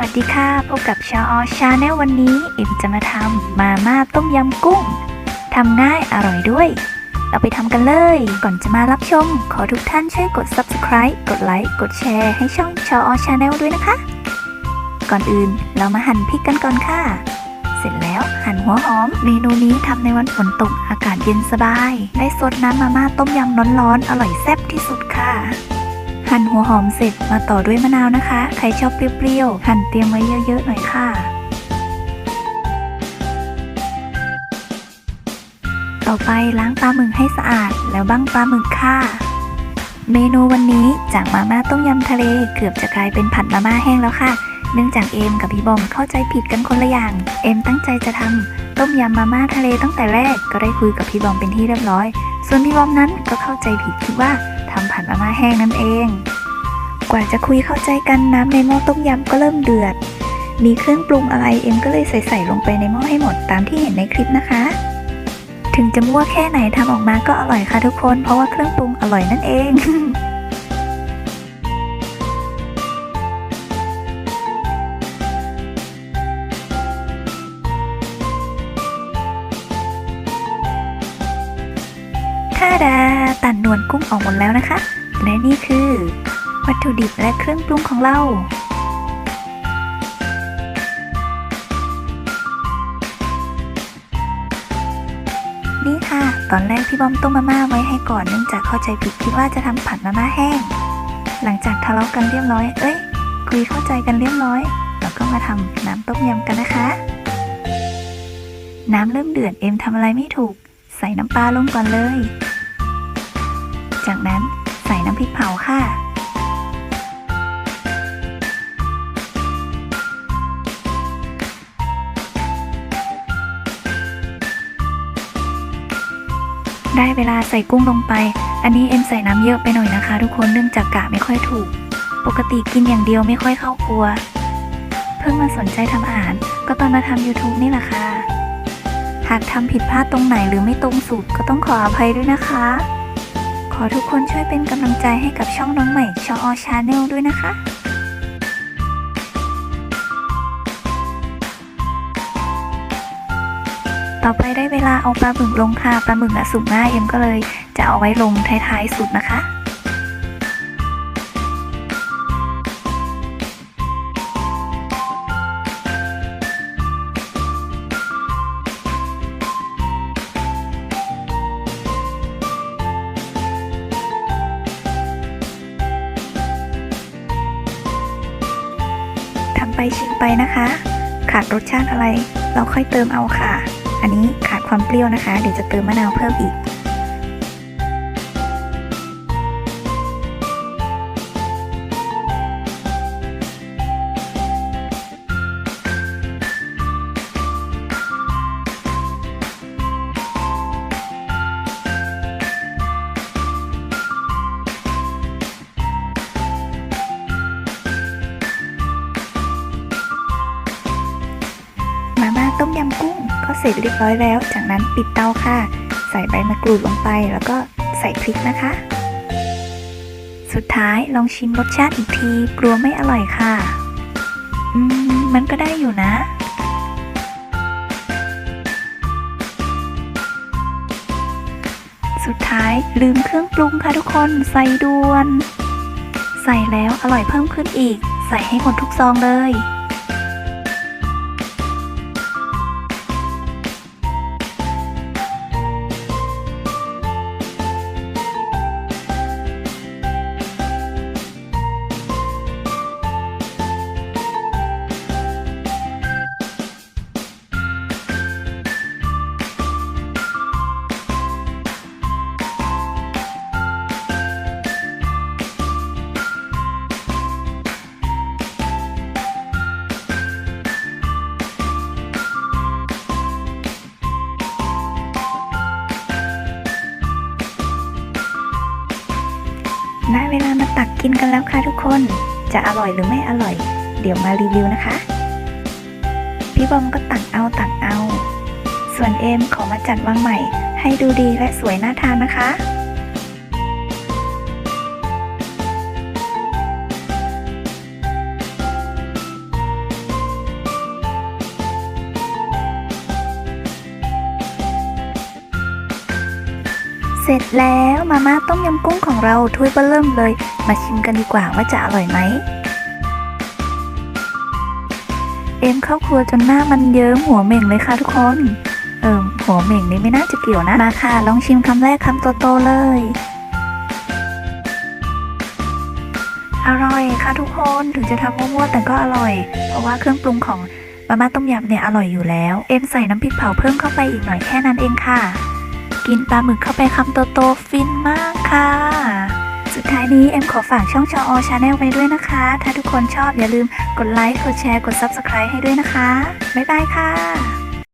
วัสดีค่ะ พบกับชาออชาแนลวันนี้ เอ็มจะมาทำมาม่าต้มยำกุ้งทำง่ายอร่อยด้วย เราไปทำกันเลย ก่อนจะมารับชม ขอทุกท่านช่วยกด subscribe กดไลค์กดแชร์ให้ช่องชาออชาแนลด้วยนะคะ ก่อนอื่นเรามาหั่นพริกกันก่อนค่ะ เสร็จแล้วหั่นหัวหอม เมนูนี้ทำในวันฝนตกอากาศเย็นสบาย ได้สดน้ำมาม่าต้มยำร้อนๆอร่อยแซ่บที่สุดค่ะ หั่นหัวหอมเสร็จมาต่อด้วยมะนาวนะคะ ใครชอบเปรี้ยวๆ หั่นเตรียมไว้เยอะๆหน่อยค่ะ ต่อไปล้างปลาหมึกให้สะอาดแล้วบั้งปลาหมึกค่ะ เมนูวันนี้จากมาม่าต้มยำทะเลเกือบจะกลายเป็นผัดมาม่าแห้งแล้วค่ะ เนื่องจากเอมกับพี่บอมเข้าใจผิดกันคนละอย่าง เอมตั้งใจจะทำต้มยำมาม่าทะเลตั้งแต่แรกก็ได้คุยกับพี่บอมเป็นที่เรียบร้อย ส่วนพี่บอมนั้นก็เข้าใจผิดคิดว่าทำผัดมาม่าแห้งนั่นเอง กว่าจะคุยเข้าใจกันน้ำในหม้อต้มยำก็เริ่มเดือด มีเครื่องปรุงอะไรเอ็มก็เลยใส่ใส่ลงไปในหม้อให้หมดตามที่เห็นในคลิปนะคะ ถึงจะมั่วแค่ไหนทำออกมาก็อร่อยค่ะทุกคน เพราะว่าเครื่องปรุงอร่อยนั่นเอง ตัดหนวดกุ้งออกหมดแล้วนะคะ และนี่คือ วัตถุดิบและเครื่องปรุงของเรา นี่ค่ะ ตอนแรกพี่บอมต้มมาม่าไว้ให้ก่อนเนื่องจากเข้าใจผิดคิดว่าจะทำผัดมาม่าแห้ง หลังจากทะเลาะกันเรียบร้อย เอ้ย คุยเข้าใจกันเรียบร้อยเราก็มาทำน้ำต้มยำกันนะคะ น้ำเริ่มเดือดเอ็มทำอะไรไม่ถูก ใส่น้ำปลาลงก่อนเลย จากนั้นใส่น้ำพริกเผาค่ะ ได้เวลาใส่กุ้งลงไป อันนี้เอ็มใส่น้ำเยอะไปหน่อยนะคะ ทุกคนเนื่องจากกะไม่ค่อยถูก ปกติกินอย่างเดียวไม่ค่อยเข้าครัว เพิ่งมาสนใจทำอาหาร ก็ตอนมาทำ YouTube นี่แหละค่ะหากทำผิดพลาดตรงไหนหรือไม่ตรงสูตรก็ต้องขออภัยด้วยนะคะ อทุกคนช่วยเป็นกำลังใจให้กับช่องน้องใหม่ชออชาแนลด้วยนะคะต่อไปได้เวลาเอาปลาหมึกลงค่ะ ปลาหมึกอะสุกง่ายเอ็มก็เลยจะเอาไว้ลงท้ายๆสุดนะคะ ไปชิมไปนะคะ ขาดรสชาติอะไร เราค่อยเติมเอาค่ะ อันนี้ขาดความเปรี้ยวนะคะ เดี๋ยวจะเติมมะนาวเพิ่มอีก ต้มยำกุ้งก็เสร็จเรียบร้อยแล้ว จากนั้นปิดเตาค่ะ ใส่ใบมะกรูดลงไป แล้วก็ใส่พริกนะคะ สุดท้ายลองชิมรสชาติอีกที กลัวไม่อร่อยค่ะ อืม มันก็ได้อยู่นะสุดท้ายลืมเครื่องปรุงค่ะทุกคนใส่ด่วน ใส่แล้วอร่อยเพิ่มขึ้นอีก ใส่ให้หมดทุกซองเลย ได้เวลามาตักกินกันแล้วค่ะทุกคน จะอร่อยหรือไม่อร่อย เดี๋ยวมารีวิวนะคะ พี่บอมก็ตักเอาตักเอา ส่วนเอมขอมาจัดวางใหม่ ให้ดูดีและสวยน่าทานนะคะ เสร็จแล้วมาม่าต้มยำกุ้งของเราถ้วยเบอเริ่มเลย มาชิมกันดีกว่าว่าจะอร่อยไหม เอ็มเข้าครัวจนหน้ามันเยิ้มหัวเหม่งเลยค่ะทุกคน เอิมหัวเหม่งนี่ไม่น่าจะเกี่ยวนะ มาค่ะ ลองชิมคำแรกคำโตๆเลย อร่อยค่ะทุกคนถึงจะทำมั่วๆแต่ก็อร่อย เพราะว่าเครื่องปรุงของมาม่าต้มยำเนี่ยอร่อยอยู่แล้ว เอ็มใส่น้ำพริกเผาเพิ่มเข้าไปอีกหน่อยแค่นั้นเองค่ะ กินปลาหมึกเข้าไปคำโตๆฟินมากค่ะ สุดท้ายนี้เอ็มขอฝากช่องชออชาแนลไว้ด้วยนะคะ ถ้าทุกคนชอบอย่าลืมกดไลค์ กดแชร์ กด Subscribe ให้ด้วยนะคะ บ๊ายบายค่ะ